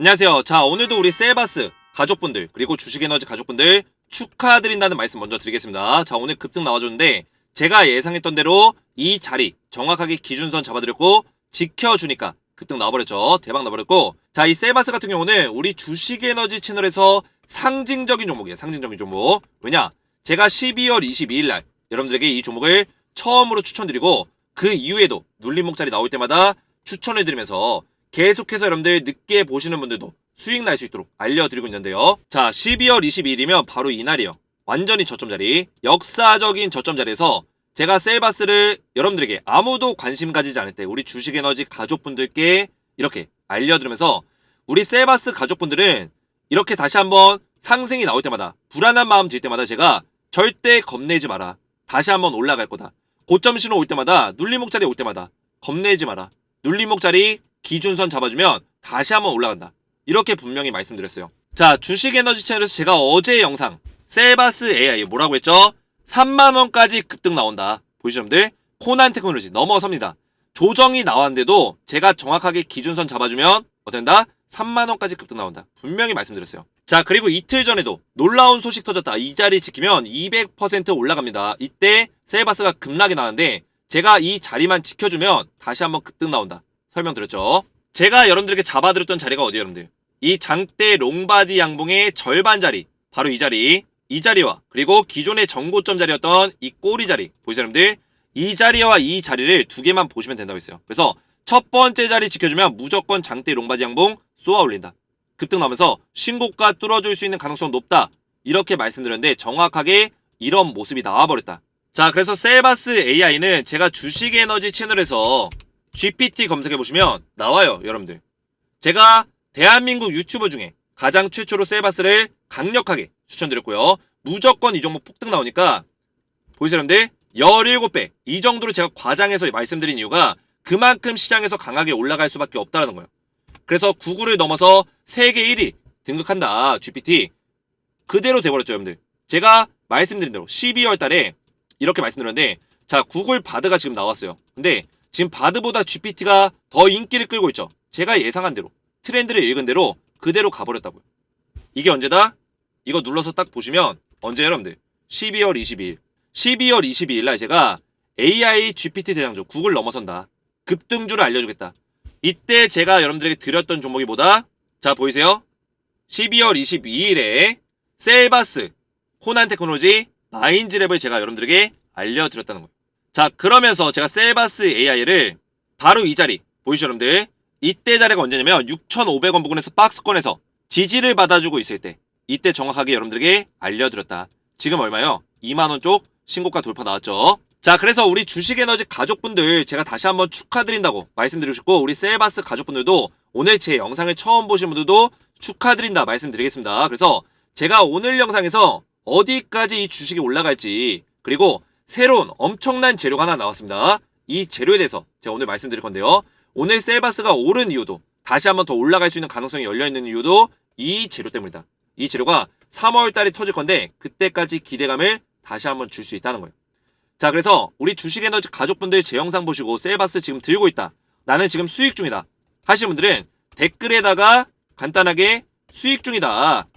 안녕하세요. 자, 오늘도 우리 셀바스 가족분들, 그리고 주식에너지 가족분들 축하드린다는 말씀 먼저 드리겠습니다. 자, 오늘 급등 나와줬는데, 제가 예상했던 대로 이 자리 정확하게 기준선 잡아드렸고, 지켜주니까 급등 나와버렸죠. 대박 나와버렸고, 자, 이 셀바스 같은 경우는 우리 주식에너지 채널에서 상징적인 종목이에요. 상징적인 종목. 왜냐? 제가 12월 22일 날 여러분들에게 이 종목을 처음으로 추천드리고, 그 이후에도 눌림목 자리 나올 때마다 추천해드리면서 계속해서 여러분들 늦게 보시는 분들도 수익 날 수 있도록 알려드리고 있는데요. 자, 12월 22일이면 바로 이날이에요. 완전히 저점 자리, 역사적인 저점 자리에서 제가 셀바스를 여러분들에게 아무도 관심 가지지 않을 때 우리 주식에너지 가족분들께 이렇게 알려드리면서 우리 셀바스 가족분들은 이렇게 다시 한번 상승이 나올 때마다 불안한 마음 들 때마다 제가 절대 겁내지 마라. 다시 한번 올라갈 거다. 고점 신호 올 때마다 눌림목 자리 올 때마다 겁내지 마라. 눌림목 자리 기준선 잡아주면 다시 한번 올라간다. 이렇게 분명히 말씀드렸어요. 자, 주식 에너지 채널에서 제가 어제 영상 셀바스 AI 뭐라고 했죠? 3만 원까지 급등 나온다. 보이시죠, 여러분들? 코난 테크놀로지 넘어섭니다. 조정이 나왔는데도 제가 정확하게 기준선 잡아주면 어된다? 3만 원까지 급등 나온다. 분명히 말씀드렸어요. 자, 그리고 이틀 전에도 놀라운 소식 터졌다. 이 자리 지키면 200% 올라갑니다. 이때 셀바스가 급락이 나는데 제가 이 자리만 지켜주면 다시 한번 급등 나온다. 설명드렸죠. 제가 여러분들에게 잡아드렸던 자리가 어디예요, 여러분들? 이 장대 롱바디 양봉의 절반 자리, 바로 이 자리, 이 자리와 그리고 기존의 정고점 자리였던 이 꼬리 자리, 보이세요, 여러분들? 이 자리와 이 자리를 두 개만 보시면 된다고 했어요. 그래서 첫 번째 자리 지켜주면 무조건 장대 롱바디 양봉 쏘아 올린다. 급등 나면서 신고가 뚫어줄 수 있는 가능성 높다. 이렇게 말씀드렸는데 정확하게 이런 모습이 나와버렸다. 자, 그래서 셀바스 AI는 제가 주식 에너지 채널에서 GPT 검색해 보시면 나와요, 여러분들. 제가 대한민국 유튜버 중에 가장 최초로 셀바스를 강력하게 추천드렸고요. 무조건 이 종목 폭등 나오니까 보이세요, 여러분들? 17배. 이 정도로 제가 과장해서 말씀드린 이유가 그만큼 시장에서 강하게 올라갈 수밖에 없다는 거예요. 그래서 구글을 넘어서 세계 1위 등극한다, GPT. 그대로 돼버렸죠, 여러분들. 제가 말씀드린 대로 12월 달에 이렇게 말씀드렸는데, 자, 구글 바드가 지금 나왔어요. 근데 지금 바드보다 GPT가 더 인기를 끌고 있죠. 제가 예상한 대로, 트렌드를 읽은 대로 그대로 가버렸다고요. 이게 언제다? 이거 눌러서 딱 보시면, 언제 여러분들? 12월 22일. 12월 22일 날 제가 AI GPT 대장주 구글 넘어선다. 급등주를 알려주겠다. 이때 제가 여러분들에게 드렸던 종목이 뭐다? 자, 보이세요? 12월 22일에 셀바스, 코난 테크놀로지, 마인즈랩을 제가 여러분들에게 알려드렸다는 거예요. 자, 그러면서 제가 셀바스 AI를 바로 이 자리, 보이시죠, 여러분들? 이때 자리가 언제냐면 6,500원 부근에서 박스권에서 지지를 받아주고 있을 때, 이때 정확하게 여러분들에게 알려드렸다. 지금 얼마요? 2만원 쪽 신고가 돌파 나왔죠. 자, 그래서 우리 주식에너지 가족분들 제가 다시 한번 축하드린다고 말씀드리고 싶고, 우리 셀바스 가족분들도 오늘 제 영상을 처음 보신 분들도 축하드린다 말씀드리겠습니다. 그래서 제가 오늘 영상에서 어디까지 이 주식이 올라갈지, 그리고 새로운 엄청난 재료가 하나 나왔습니다. 이 재료에 대해서 제가 오늘 말씀드릴 건데요. 오늘 셀바스가 오른 이유도, 다시 한번 더 올라갈 수 있는 가능성이 열려 있는 이유도 이 재료 때문이다. 이 재료가 3월 달에 터질 건데, 그때까지 기대감을 다시 한번 줄 수 있다는 거예요. 자, 그래서 우리 주식 에너지 가족분들 제 영상 보시고 셀바스 지금 들고 있다. 나는 지금 수익 중이다. 하시는 분들은 댓글에다가 간단하게 수익 중이다.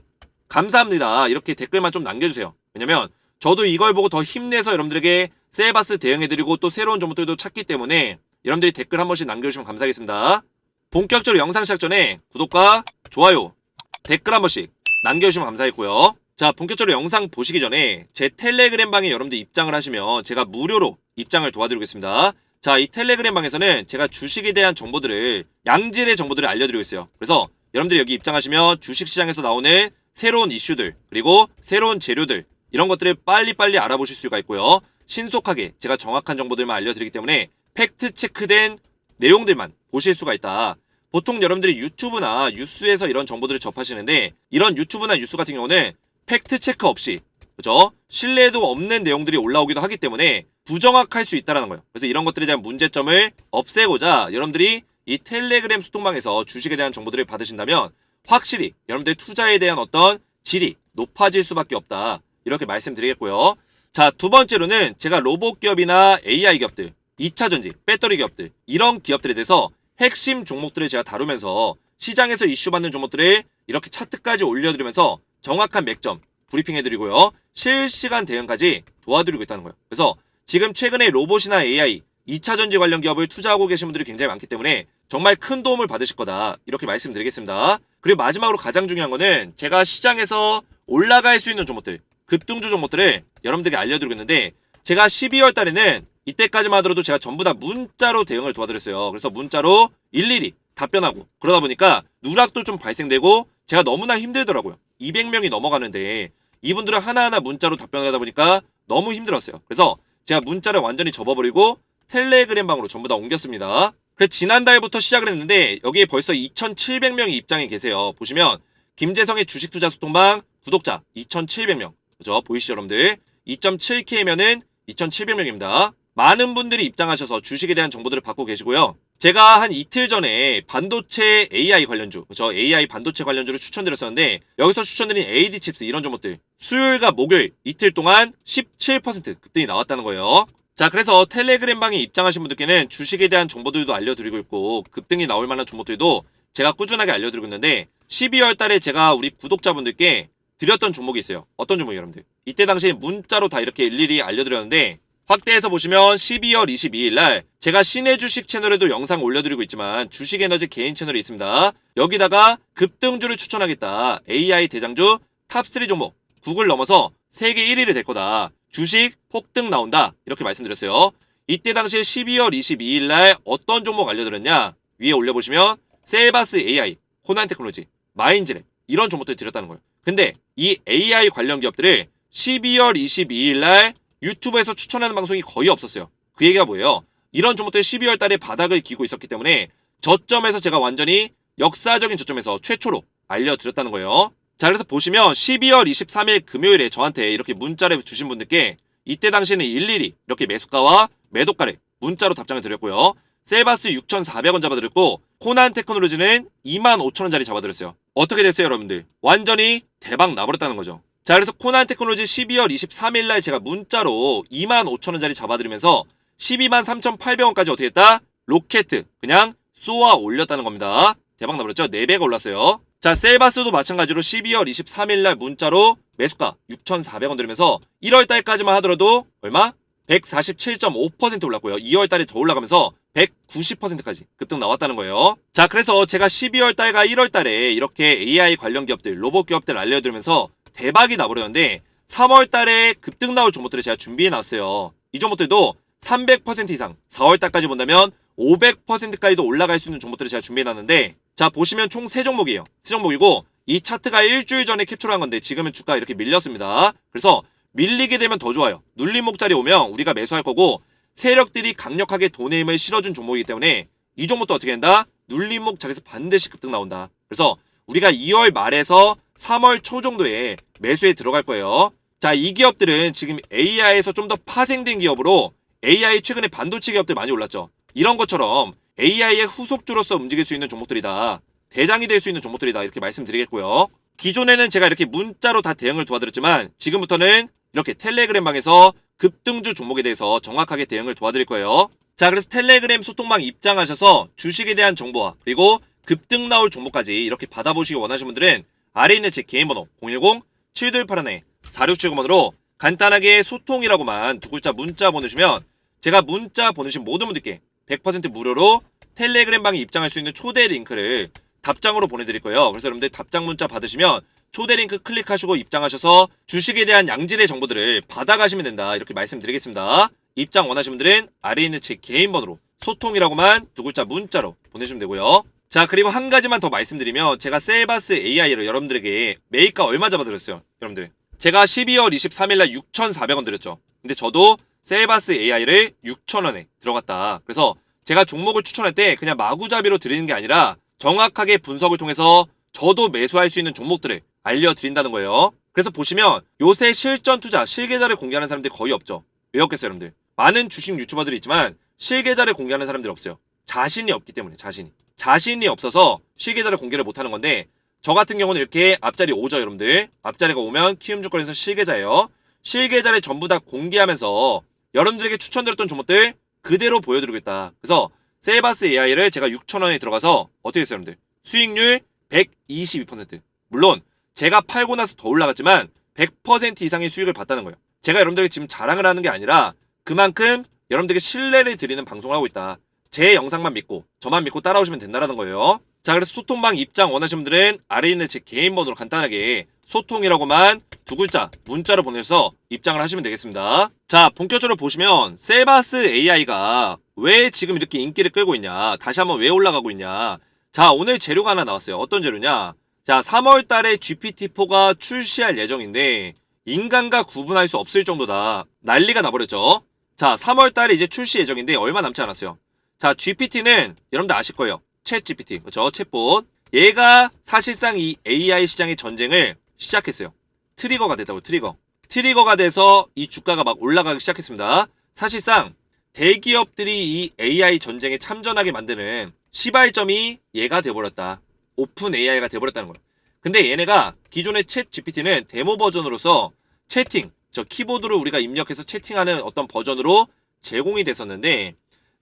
감사합니다. 이렇게 댓글만 좀 남겨주세요. 왜냐면 저도 이걸 보고 더 힘내서 여러분들에게 셀바스 대응해드리고 또 새로운 종목들도 찾기 때문에 여러분들이 댓글 한 번씩 남겨주시면 감사하겠습니다. 본격적으로 영상 시작 전에 구독과 좋아요, 댓글 한 번씩 남겨주시면 감사하겠고요. 자, 본격적으로 영상 보시기 전에 제 텔레그램 방에 여러분들 입장을 하시면 제가 무료로 입장을 도와드리겠습니다. 자, 이 텔레그램 방에서는 제가 주식에 대한 정보들을 양질의 정보들을 알려드리고 있어요. 그래서 여러분들이 여기 입장하시면 주식시장에서 나오는 새로운 이슈들 그리고 새로운 재료들 이런 것들을 빨리빨리 알아보실 수가 있고요. 신속하게 제가 정확한 정보들만 알려드리기 때문에 팩트 체크된 내용들만 보실 수가 있다. 보통 여러분들이 유튜브나 뉴스에서 이런 정보들을 접하시는데 이런 유튜브나 뉴스 같은 경우는 팩트 체크 없이 그죠? 신뢰도 없는 내용들이 올라오기도 하기 때문에 부정확할 수 있다라는 거예요. 그래서 이런 것들에 대한 문제점을 없애고자 여러분들이 이 텔레그램 소통방에서 주식에 대한 정보들을 받으신다면 확실히 여러분들의 투자에 대한 어떤 질이 높아질 수밖에 없다. 이렇게 말씀드리겠고요. 자, 두 번째로는 제가 로봇 기업이나 AI 기업들, 2차 전지, 배터리 기업들 이런 기업들에 대해서 핵심 종목들을 제가 다루면서 시장에서 이슈받는 종목들을 이렇게 차트까지 올려드리면서 정확한 맥점 브리핑해드리고요. 실시간 대응까지 도와드리고 있다는 거예요. 그래서 지금 최근에 로봇이나 AI, 2차 전지 관련 기업을 투자하고 계신 분들이 굉장히 많기 때문에 정말 큰 도움을 받으실 거다. 이렇게 말씀드리겠습니다. 그리고 마지막으로 가장 중요한 거는 제가 시장에서 올라갈 수 있는 종목들, 급등주 종목들을 여러분들에게 알려드리고 있는데 제가 12월 달에는 이때까지만 하더라도 제가 전부 다 문자로 대응을 도와드렸어요. 그래서 문자로 일일이 답변하고 그러다 보니까 누락도 좀 발생되고 제가 너무나 힘들더라고요. 200명이 넘어가는데 이분들은 하나하나 문자로 답변을 하다 보니까 너무 힘들었어요. 그래서 제가 문자를 완전히 접어버리고 텔레그램 방으로 전부 다 옮겼습니다. 그래서 지난달부터 시작을 했는데 여기에 벌써 2,700명이 입장이 계세요. 보시면 김재성의 주식투자 소통방 구독자 2,700명. 그죠? 보이시죠, 여러분들? 2.7K면은 2,700명입니다. 많은 분들이 입장하셔서 주식에 대한 정보들을 받고 계시고요. 제가 한 이틀 전에 반도체 AI 관련주, 그죠? AI 반도체 관련주를 추천드렸었는데 여기서 추천드린 AD 칩스 이런 종목들 수요일과 목요일 이틀 동안 17% 급등이 나왔다는 거예요. 자, 그래서 텔레그램 방에 입장하신 분들께는 주식에 대한 정보들도 알려드리고 있고 급등이 나올 만한 종목들도 제가 꾸준하게 알려드리고 있는데 12월 달에 제가 우리 구독자분들께 드렸던 종목이 있어요. 어떤 종목이에요, 여러분들? 이때 당시에 문자로 다 이렇게 일일이 알려드렸는데 확대해서 보시면 12월 22일 날 제가 시내 주식 채널에도 영상 올려드리고 있지만 주식 에너지 개인 채널이 있습니다. 여기다가 급등주를 추천하겠다. AI 대장주 탑3 종목 구글 넘어서 세계 1위를 될 거다. 주식 폭등 나온다. 이렇게 말씀드렸어요. 이때 당시에 12월 22일 날 어떤 종목 알려드렸냐? 위에 올려보시면 셀바스 AI, 호난 테크놀로지, 마인즈랩 이런 종목들 드렸다는 거예요. 근데 이 AI 관련 기업들을 12월 22일 날 유튜브에서 추천하는 방송이 거의 없었어요. 그 얘기가 뭐예요? 이런 종목들 12월 달에 바닥을 기고 있었기 때문에 저점에서 제가 완전히 역사적인 저점에서 최초로 알려드렸다는 거예요. 자, 그래서 보시면 12월 23일 금요일에 저한테 이렇게 문자를 주신 분들께 이때 당시에는 일일이 이렇게 매수가와 매도가를 문자로 답장을 드렸고요. 셀바스 6,400원 잡아드렸고 코난 테크놀로지는 25,000원짜리 잡아드렸어요. 어떻게 됐어요, 여러분들? 완전히 대박 나버렸다는 거죠. 자, 그래서 코난 테크놀로지 12월 23일 날 제가 문자로 25,000원짜리 잡아드리면서 12만 3,800원까지 어떻게 했다? 로켓 그냥 쏘아 올렸다는 겁니다. 대박 나버렸죠? 4배가 올랐어요. 자, 셀바스도 마찬가지로 12월 23일 날 문자로 매수가 6,400원 드리면서 1월 달까지만 하더라도 얼마? 147.5% 올랐고요. 2월 달에 더 올라가면서 190%까지 급등 나왔다는 거예요. 자, 그래서 제가 12월 달과 1월 달에 이렇게 AI 관련 기업들, 로봇 기업들 알려드리면서 대박이 나버렸는데 3월 달에 급등 나올 종목들을 제가 준비해 놨어요. 이 종목들도 300% 이상 4월 달까지 본다면 500%까지도 올라갈 수 있는 종목들을 제가 준비해 놨는데 자, 보시면 총 3종목이에요. 3종목이고 이 차트가 일주일 전에 캡처한 건데 지금은 주가가 이렇게 밀렸습니다. 그래서 밀리게 되면 더 좋아요. 눌림목 자리 오면 우리가 매수할 거고 세력들이 강력하게 돈의 힘을 실어준 종목이기 때문에 이 종목도 어떻게 된다? 눌림목 자리에서 반드시 급등 나온다. 그래서 우리가 2월 말에서 3월 초 정도에 매수에 들어갈 거예요. 자, 이 기업들은 지금 AI에서 좀 더 파생된 기업으로 AI 최근에 반도체 기업들 많이 올랐죠. 이런 것처럼 AI의 후속주로서 움직일 수 있는 종목들이다. 대장이 될 수 있는 종목들이다. 이렇게 말씀드리겠고요. 기존에는 제가 이렇게 문자로 다 대응을 도와드렸지만 지금부터는 이렇게 텔레그램 방에서 급등주 종목에 대해서 정확하게 대응을 도와드릴 거예요. 자, 그래서 텔레그램 소통방 입장하셔서 주식에 대한 정보와 그리고 급등 나올 종목까지 이렇게 받아보시기 원하시는 분들은 아래 있는 제 개인 번호 010-7281-4679번으로 간단하게 소통이라고만 두 글자 문자 보내주시면 제가 문자 보내신 모든 분들께 100% 무료로 텔레그램 방에 입장할 수 있는 초대 링크를 답장으로 보내드릴 거예요. 그래서 여러분들 답장 문자 받으시면 초대 링크 클릭하시고 입장하셔서 주식에 대한 양질의 정보들을 받아가시면 된다. 이렇게 말씀드리겠습니다. 입장 원하시는 분들은 아래 있는 제 개인 번호로 소통이라고만 두 글자 문자로 보내주시면 되고요. 자 그리고 한 가지만 더 말씀드리면 제가 셀바스 AI로 여러분들에게 매입가 얼마 잡아드렸어요. 여러분들 제가 12월 23일 날 6,400원 드렸죠. 근데 저도 셀바스 AI를 6,000원에 들어갔다. 그래서 제가 종목을 추천할 때 그냥 마구잡이로 드리는 게 아니라 정확하게 분석을 통해서 저도 매수할 수 있는 종목들을 알려드린다는 거예요. 그래서 보시면 요새 실전 투자, 실계좌를 공개하는 사람들이 거의 없죠. 왜 없겠어요, 여러분들? 많은 주식 유튜버들이 있지만 실계좌를 공개하는 사람들이 없어요. 자신이 없기 때문에, 자신이. 자신이 없어서 실계좌를 공개를 못하는 건데 저 같은 경우는 이렇게 앞자리 오죠, 여러분들. 앞자리가 오면 키움증권에서 실계좌예요. 실계좌를 전부 다 공개하면서 여러분들에게 추천드렸던 종목들 그대로 보여드리겠다. 그래서 셀바스 AI를 제가 6,000원에 들어가서 어떻게 했어요, 여러분들? 수익률 122%. 물론 제가 팔고 나서 더 올라갔지만 100% 이상의 수익을 봤다는 거예요. 제가 여러분들에게 지금 자랑을 하는 게 아니라 그만큼 여러분들에게 신뢰를 드리는 방송을 하고 있다. 제 영상만 믿고 저만 믿고 따라오시면 된다라는 거예요. 자 그래서 소통방 입장 원하시는 분들은 아래에 있는 제 개인 번호로 간단하게 소통이라고만 두 글자 문자로 보내서 입장을 하시면 되겠습니다. 자 본격적으로 보시면 세바스 AI가 왜 지금 이렇게 인기를 끌고 있냐 다시 한번 왜 올라가고 있냐 자 오늘 재료가 하나 나왔어요. 어떤 재료냐 자 3월 달에 GPT-4가 출시할 예정인데 인간과 구분할 수 없을 정도다 난리가 나버렸죠. 자 3월 달에 이제 출시 예정인데 얼마 남지 않았어요. 자, GPT는 여러분들 아실 거예요. 챗 GPT. 그죠? 챗봇. 얘가 사실상 이 AI 시장의 전쟁을 시작했어요. 트리거가 됐다고, 트리거. 트리거가 돼서 이 주가가 막 올라가기 시작했습니다. 사실상 대기업들이 이 AI 전쟁에 참전하게 만드는 시발점이 얘가 돼버렸다. 오픈 AI가 돼버렸다는 거예요. 근데 얘네가 기존의 챗 GPT는 데모 버전으로서 채팅, 저 키보드로 우리가 입력해서 채팅하는 어떤 버전으로 제공이 됐었는데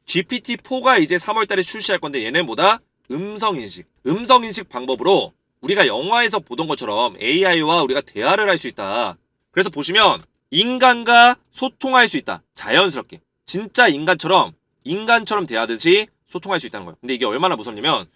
GPT-4가 이제 3월달에 출시할 건데 얘는 뭐다? 음성인식. 음성인식 방법으로 우리가 영화에서 보던 것처럼 AI와 우리가 대화를 할 수 있다. 그래서 보시면 인간과 소통할 수 있다. 자연스럽게. 진짜 인간처럼 인간처럼 대하듯이 소통할 수 있다는 거예요. 근데 이게 얼마나 무섭냐면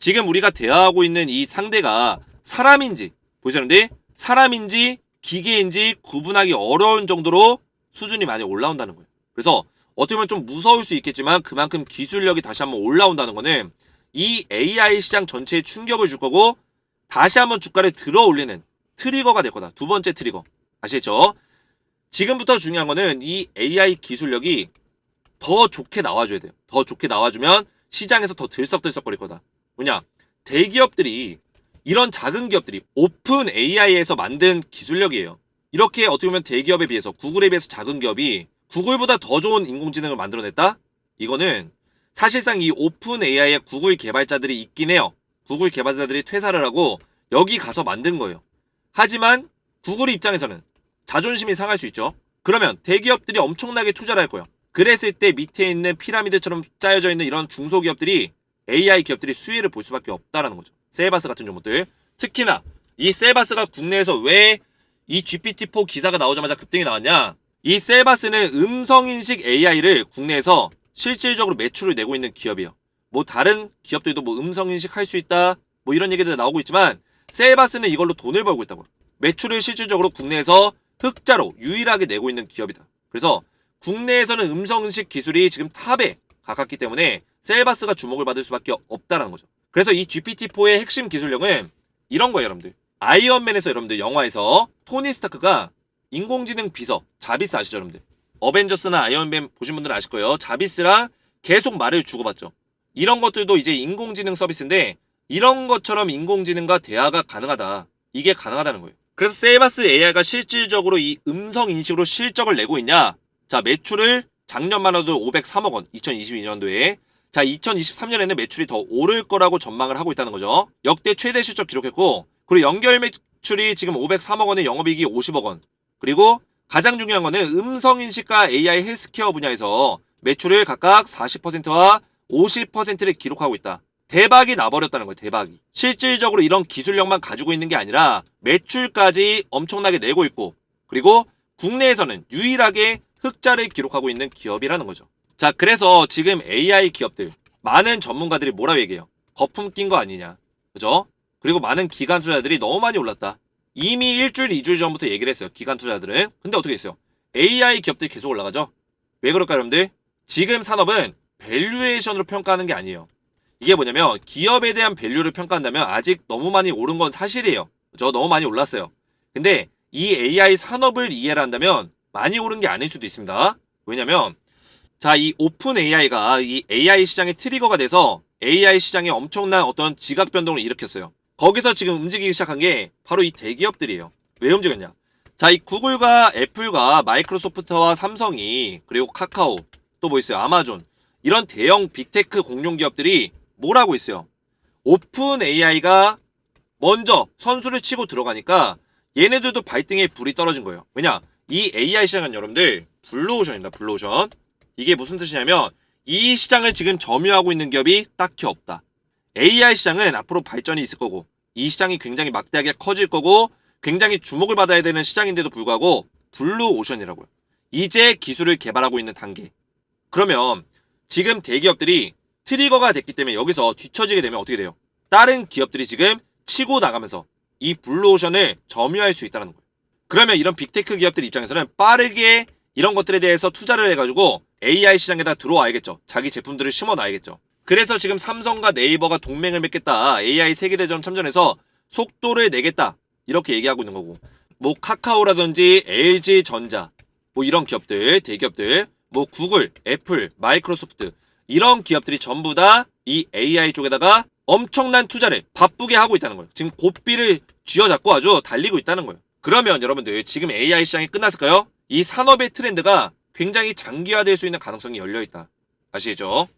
지금 우리가 대화하고 있는 이 상대가 사람인지 보시는데 사람인지 기계인지 구분하기 어려운 정도로 수준이 많이 올라온다는 거예요. 그래서 어떻게 보면 좀 무서울 수 있겠지만 그만큼 기술력이 다시 한번 올라온다는 거는 이 AI 시장 전체에 충격을 줄 거고 다시 한번 주가를 들어 올리는 트리거가 될 거다. 두 번째 트리거. 아시겠죠? 지금부터 중요한 거는 이 AI 기술력이 더 좋게 나와줘야 돼요. 더 좋게 나와주면 시장에서 더 들썩들썩거릴 거다. 뭐냐? 대기업들이 이런 작은 기업들이 오픈 AI에서 만든 기술력이에요. 이렇게 어떻게 보면 대기업에 비해서 구글에 비해서 작은 기업이 구글보다 더 좋은 인공지능을 만들어냈다? 이거는 사실상 이 오픈 AI의 구글 개발자들이 있긴 해요. 구글 개발자들이 퇴사를 하고 여기 가서 만든 거예요. 하지만 구글 입장에서는 자존심이 상할 수 있죠. 그러면 대기업들이 엄청나게 투자를 할 거예요. 그랬을 때 밑에 있는 피라미드처럼 짜여져 있는 이런 중소기업들이 AI 기업들이 수혜를 볼 수밖에 없다라는 거죠. 셀바스 같은 종목들. 특히나 이 셀바스가 국내에서 왜 이 GPT-4 기사가 나오자마자 급등이 나왔냐? 이 셀바스는 음성인식 AI를 국내에서 실질적으로 매출을 내고 있는 기업이에요. 뭐 다른 기업들도 뭐 음성인식 할 수 있다 뭐 이런 얘기들 나오고 있지만 셀바스는 이걸로 돈을 벌고 있다고. 매출을 실질적으로 국내에서 흑자로 유일하게 내고 있는 기업이다. 그래서 국내에서는 음성인식 기술이 지금 탑에 가깝기 때문에 셀바스가 주목을 받을 수밖에 없다라는 거죠. 그래서 이 GPT-4의 핵심 기술력은 이런 거예요, 여러분들. 아이언맨에서 여러분들 영화에서 토니 스타크가 인공지능 비서 자비스 아시죠, 여러분들? 어벤져스나 아이언맨 보신 분들은 아실 거예요. 자비스랑 계속 말을 주고받죠. 이런 것들도 이제 인공지능 서비스인데 이런 것처럼 인공지능과 대화가 가능하다. 이게 가능하다는 거예요. 그래서 세이바스 AI가 실질적으로 이 음성 인식으로 실적을 내고 있냐? 자, 매출을 작년만 해도 503억 원, 2022년도에. 자, 2023년에는 매출이 더 오를 거라고 전망을 하고 있다는 거죠. 역대 최대 실적 기록했고, 그리고 연결 매출이 지금 503억 원에 영업이익이 50억 원. 그리고 가장 중요한 거는 음성인식과 AI 헬스케어 분야에서 매출을 각각 40%와 50%를 기록하고 있다. 대박이 나버렸다는 거예요, 대박이. 실질적으로 이런 기술력만 가지고 있는 게 아니라 매출까지 엄청나게 내고 있고, 그리고 국내에서는 유일하게 흑자를 기록하고 있는 기업이라는 거죠. 자, 그래서 지금 AI 기업들, 많은 전문가들이 뭐라고 얘기해요? 거품 낀 거 아니냐. 그죠? 그리고 많은 기관 투자들이 너무 많이 올랐다. 이미 일주일, 이주일 전부터 얘기를 했어요. 기관 투자들은. 근데 어떻게 했어요? AI 기업들이 계속 올라가죠? 왜 그럴까요, 여러분들? 지금 산업은 밸류에이션으로 평가하는 게 아니에요. 이게 뭐냐면 기업에 대한 밸류를 평가한다면 아직 너무 많이 오른 건 사실이에요. 그죠? 너무 많이 올랐어요. 근데 이 AI 산업을 이해를 한다면 많이 오른 게 아닐 수도 있습니다. 왜냐면 자, 이 오픈 AI가 이 AI 시장의 트리거가 돼서 AI 시장에 엄청난 어떤 지각 변동을 일으켰어요. 거기서 지금 움직이기 시작한 게 바로 이 대기업들이에요. 왜 움직였냐? 자, 이 구글과 애플과 마이크로소프트와 삼성이 그리고 카카오 또 뭐 있어요? 아마존 이런 대형 빅테크 공룡 기업들이 뭘 하고 있어요? 오픈 AI가 먼저 선수를 치고 들어가니까 얘네들도 발등에 불이 떨어진 거예요. 왜냐? 이 AI 시장은 여러분들 블루오션입니다. 블루오션. 이게 무슨 뜻이냐면 이 시장을 지금 점유하고 있는 기업이 딱히 없다. AI 시장은 앞으로 발전이 있을 거고 이 시장이 굉장히 막대하게 커질 거고 굉장히 주목을 받아야 되는 시장인데도 불구하고 블루 오션이라고요. 이제 기술을 개발하고 있는 단계. 그러면 지금 대기업들이 트리거가 됐기 때문에 여기서 뒤처지게 되면 어떻게 돼요? 다른 기업들이 지금 치고 나가면서 이 블루 오션을 점유할 수 있다는 거예요. 그러면 이런 빅테크 기업들 입장에서는 빠르게 이런 것들에 대해서 투자를 해가지고 AI 시장에다 들어와야겠죠. 자기 제품들을 심어놔야겠죠. 그래서 지금 삼성과 네이버가 동맹을 맺겠다. AI 세계대전 참전해서 속도를 내겠다. 이렇게 얘기하고 있는 거고. 뭐 카카오라든지 LG 전자 뭐 이런 기업들, 대기업들, 뭐 구글, 애플, 마이크로소프트 이런 기업들이 전부 다 이 AI 쪽에다가 엄청난 투자를 바쁘게 하고 있다는 거예요. 지금 고삐를 쥐어잡고 아주 달리고 있다는 거예요. 그러면 여러분들 지금 AI 시장이 끝났을까요? 이 산업의 트렌드가 굉장히 장기화될 수 있는 가능성이 열려 있다. 아시죠?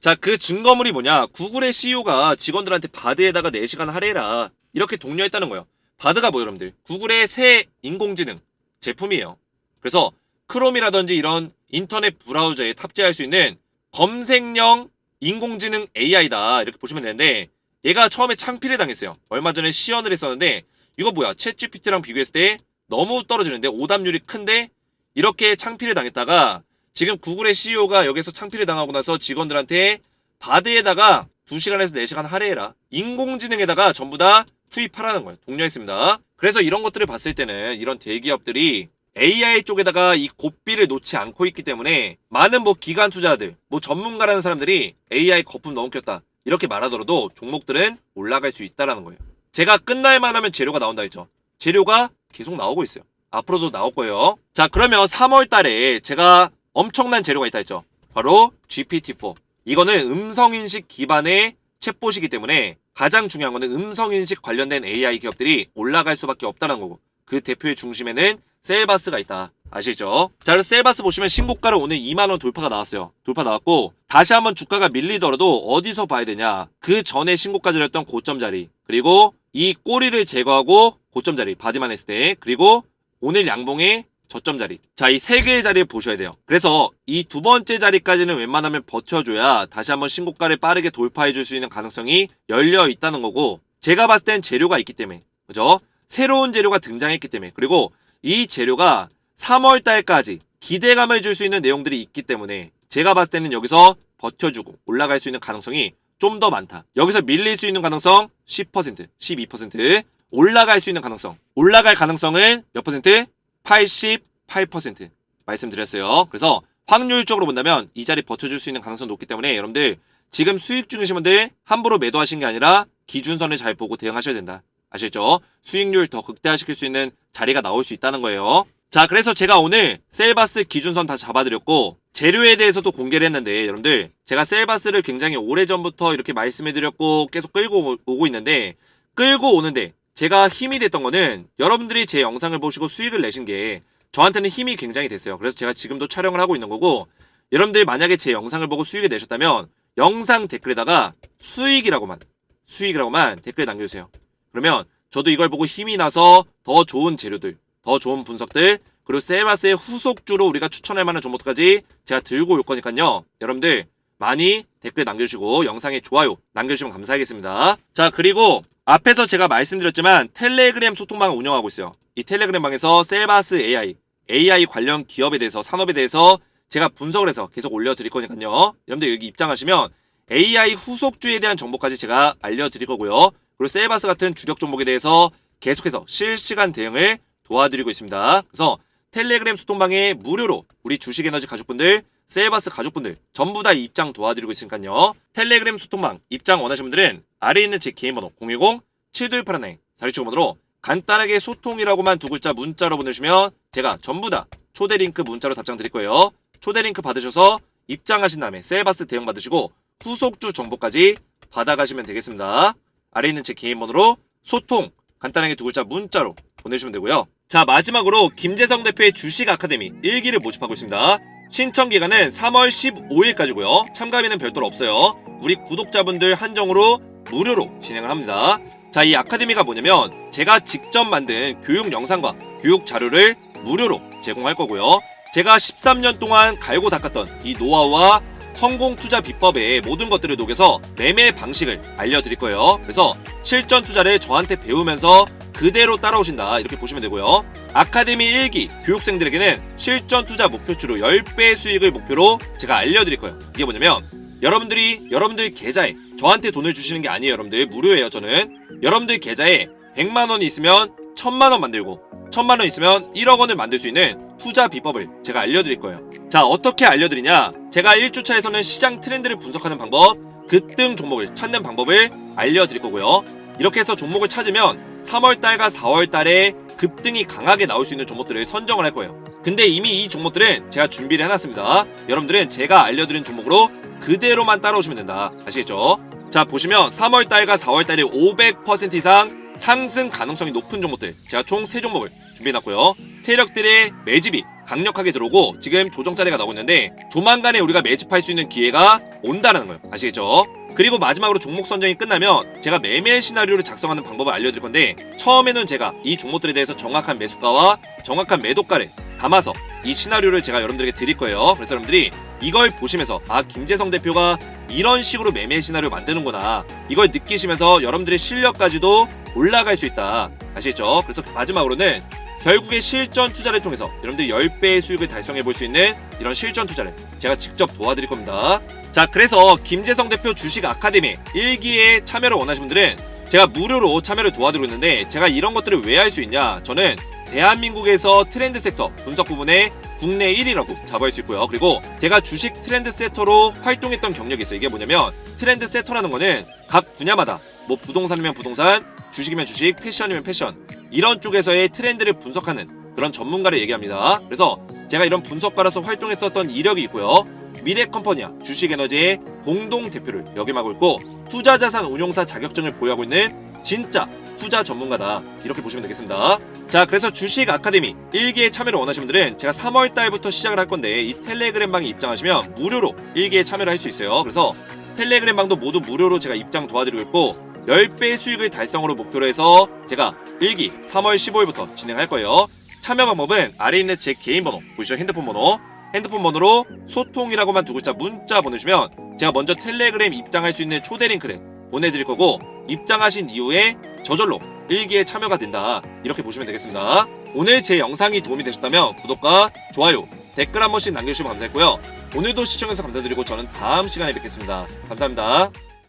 자, 그 증거물이 뭐냐? 구글의 CEO가 직원들한테 바드에다가 4시간 할애라 이렇게 독려했다는 거예요. 바드가 뭐 여러분들? 구글의 새 인공지능 제품이에요. 그래서 크롬이라든지 이런 인터넷 브라우저에 탑재할 수 있는 검색형 인공지능 AI다 이렇게 보시면 되는데 얘가 처음에 창피를 당했어요. 얼마 전에 시연을 했었는데 이거 뭐야? 챗 GPT랑 비교했을 때 너무 떨어지는데 오답률이 큰데 이렇게 창피를 당했다가 지금 구글의 CEO가 여기서 창피를 당하고 나서 직원들한테 바드에다가 2시간에서 4시간 할애해라. 인공지능에다가 전부 다 투입하라는 거예요. 독려했습니다. 그래서 이런 것들을 봤을 때는 이런 대기업들이 AI 쪽에다가 이 고삐를 놓지 않고 있기 때문에 많은 뭐 기관 투자들, 뭐 전문가라는 사람들이 AI 거품 너무 꼈다. 이렇게 말하더라도 종목들은 올라갈 수 있다라는 거예요. 제가 끝날만 하면 재료가 나온다 했죠. 재료가 계속 나오고 있어요. 앞으로도 나올 거예요. 자, 그러면 3월 달에 제가 엄청난 재료가 있다 했죠. 바로 GPT-4. 이거는 음성인식 기반의 챗봇이기 때문에 가장 중요한 거는 음성인식 관련된 AI 기업들이 올라갈 수밖에 없다는 거고 그 대표의 중심에는 셀바스가 있다. 아시죠? 자, 그래서 셀바스 보시면 신고가를 오늘 2만원 돌파가 나왔어요. 돌파 나왔고, 다시 한번 주가가 밀리더라도 어디서 봐야 되냐. 그 전에 신고가를 했던 고점 자리. 그리고 이 꼬리를 제거하고 고점 자리. 바디만 했을 때. 그리고 오늘 양봉의 저점 자리. 자, 이 세 개의 자리를 보셔야 돼요. 그래서 이 두 번째 자리까지는 웬만하면 버텨줘야 다시 한번 신고가를 빠르게 돌파해 줄 수 있는 가능성이 열려 있다는 거고, 제가 봤을 땐 재료가 있기 때문에, 그죠? 새로운 재료가 등장했기 때문에, 그리고 이 재료가 3월 달까지 기대감을 줄 수 있는 내용들이 있기 때문에 제가 봤을 때는 여기서 버텨주고 올라갈 수 있는 가능성이 좀 더 많다. 여기서 밀릴 수 있는 가능성 10%, 12%, 올라갈 수 있는 가능성. 올라갈 가능성은 몇 퍼센트? 88% 말씀드렸어요. 그래서 확률적으로 본다면 이 자리 버텨줄 수 있는 가능성이 높기 때문에 여러분들 지금 수익 중이신 분들 함부로 매도하신 게 아니라 기준선을 잘 보고 대응하셔야 된다. 아시죠? 수익률 더 극대화시킬 수 있는 자리가 나올 수 있다는 거예요. 자, 그래서 제가 오늘 셀바스 기준선 다 잡아드렸고, 재료에 대해서도 공개를 했는데, 여러분들, 제가 셀바스를 굉장히 오래전부터 이렇게 말씀해드렸고, 계속 끌고 오고 있는데, 끌고 오는데, 제가 힘이 됐던 거는, 여러분들이 제 영상을 보시고 수익을 내신 게, 저한테는 힘이 굉장히 됐어요. 그래서 제가 지금도 촬영을 하고 있는 거고, 여러분들 만약에 제 영상을 보고 수익을 내셨다면, 영상 댓글에다가 수익이라고만, 수익이라고만 댓글 남겨주세요. 그러면 저도 이걸 보고 힘이 나서 더 좋은 재료들, 더 좋은 분석들, 그리고 셀바스의 후속주로 우리가 추천할 만한 종목까지 제가 들고 올 거니까요. 여러분들 많이 댓글 남겨주시고 영상에 좋아요 남겨주시면 감사하겠습니다. 자 그리고 앞에서 제가 말씀드렸지만 텔레그램 소통방을 운영하고 있어요. 이 텔레그램 방에서 셀바스 AI, AI 관련 기업에 대해서 산업에 대해서 제가 분석을 해서 계속 올려드릴 거니까요. 여러분들 여기 입장하시면 AI 후속주에 대한 정보까지 제가 알려드릴 거고요. 그리고 셀바스 같은 주력 종목에 대해서 계속해서 실시간 대응을 도와드리고 있습니다. 그래서 텔레그램 소통방에 무료로 우리 주식에너지 가족분들, 셀바스 가족분들 전부 다 입장 도와드리고 있으니까요. 텔레그램 소통방 입장 원하시는 분들은 아래에 있는 제 개인 번호 010-7281행 427번으로 간단하게 소통이라고만 두 글자 문자로 보내주시면 제가 전부 다 초대 링크 문자로 답장 드릴 거예요. 초대 링크 받으셔서 입장하신 다음에 셀바스 대응 받으시고 후속주 정보까지 받아가시면 되겠습니다. 아래 있는 제 개인 번호로 소통 간단하게 두 글자 문자로 보내주시면 되고요. 자 마지막으로 김재성 대표의 주식 아카데미 1기를 모집하고 있습니다. 신청 기간은 3월 15일까지고요. 참가비는 별도로 없어요. 우리 구독자분들 한정으로 무료로 진행을 합니다. 자, 이 아카데미가 뭐냐면 제가 직접 만든 교육 영상과 교육 자료를 무료로 제공할 거고요. 제가 13년 동안 갈고 닦았던 이 노하우와 성공 투자 비법의 모든 것들을 녹여서 매매 방식을 알려드릴 거예요. 그래서 실전 투자를 저한테 배우면서 그대로 따라오신다 이렇게 보시면 되고요. 아카데미 1기 교육생들에게는 실전 투자 목표치로 10배 수익을 목표로 제가 알려드릴 거예요. 이게 뭐냐면 여러분들이 여러분들 계좌에 저한테 돈을 주시는 게 아니에요 여러분들. 무료예요 저는. 여러분들 계좌에 100만 원이 있으면 1000만 원 만들고 1000만 원 있으면 1억 원을 만들 수 있는 투자 비법을 제가 알려드릴 거예요. 자 어떻게 알려드리냐? 제가 1주차에서는 시장 트렌드를 분석하는 방법 급등 종목을 찾는 방법을 알려드릴 거고요. 이렇게 해서 종목을 찾으면 3월달과 4월달에 급등이 강하게 나올 수 있는 종목들을 선정을 할 거예요 근데 이미 이 종목들은 제가 준비를 해놨습니다 여러분들은 제가 알려드린 종목으로 그대로만 따라오시면 된다. 아시겠죠? 자, 보시면 3월달과 4월달에 500% 이상 상승 가능성이 높은 종목들. 제가 총 3종목을 준비해놨고요. 세력들의 매집이 강력하게 들어오고 지금 조정 자리가 나오고 있는데 조만간에 우리가 매집할 수 있는 기회가 온다는 거예요. 아시겠죠? 그리고 마지막으로 종목 선정이 끝나면 제가 매매 시나리오를 작성하는 방법을 알려드릴 건데 처음에는 제가 이 종목들에 대해서 정확한 매수가와 정확한 매도가를 담아서 이 시나리오를 제가 여러분들에게 드릴 거예요. 그래서 여러분들이 이걸 보시면서 아 김재성 대표가 이런 식으로 매매 시나리오 만드는구나 이걸 느끼시면서 여러분들의 실력까지도 올라갈 수 있다. 아시겠죠? 그래서 마지막으로는 결국에 실전 투자를 통해서 여러분들이 10배의 수익을 달성해 볼 수 있는 이런 실전 투자를 제가 직접 도와드릴 겁니다. 자, 그래서 김재성 대표 주식 아카데미 1기에 참여를 원하시는 분들은 제가 무료로 참여를 도와드리고 있는데 제가 이런 것들을 왜 할 수 있냐? 저는 대한민국에서 트렌드 섹터 분석 부분에 국내 1위라고 자부할 수 있고요. 그리고 제가 주식 트렌드 세터로 활동했던 경력이 있어요. 이게 뭐냐면 트렌드 세터라는 거는 각 분야마다 뭐 부동산이면 부동산, 주식이면 주식, 패션이면 패션 이런 쪽에서의 트렌드를 분석하는 그런 전문가를 얘기합니다. 그래서 제가 이런 분석가로서 활동했었던 이력이 있고요. 미래컴퍼니와 주식에너지의 공동 대표를 역임하고 있고 투자자산 운용사 자격증을 보유하고 있는 진짜 투자 전문가다 이렇게 보시면 되겠습니다. 자 그래서 주식 아카데미 1기에 참여를 원하시는 분들은 제가 3월 달부터 시작을 할 건데 이 텔레그램 방에 입장하시면 무료로 1기에 참여를 할 수 있어요. 그래서 텔레그램 방도 모두 무료로 제가 입장 도와드리고 있고 10배 수익을 달성으로 목표로 해서 제가 1기 3월 15일부터 진행할 거예요. 참여 방법은 아래에 있는 제 개인 번호 보이시죠? 핸드폰 번호. 핸드폰 번호로 소통이라고만 두 글자 문자 보내주면 제가 먼저 텔레그램 입장할 수 있는 초대 링크를 보내드릴 거고 입장하신 이후에 저절로 일기에 참여가 된다. 이렇게 보시면 되겠습니다. 오늘 제 영상이 도움이 되셨다면 구독과 좋아요 댓글 한 번씩 남겨주시면 감사했고요. 오늘도 시청해주셔서 감사드리고 저는 다음 시간에 뵙겠습니다. 감사합니다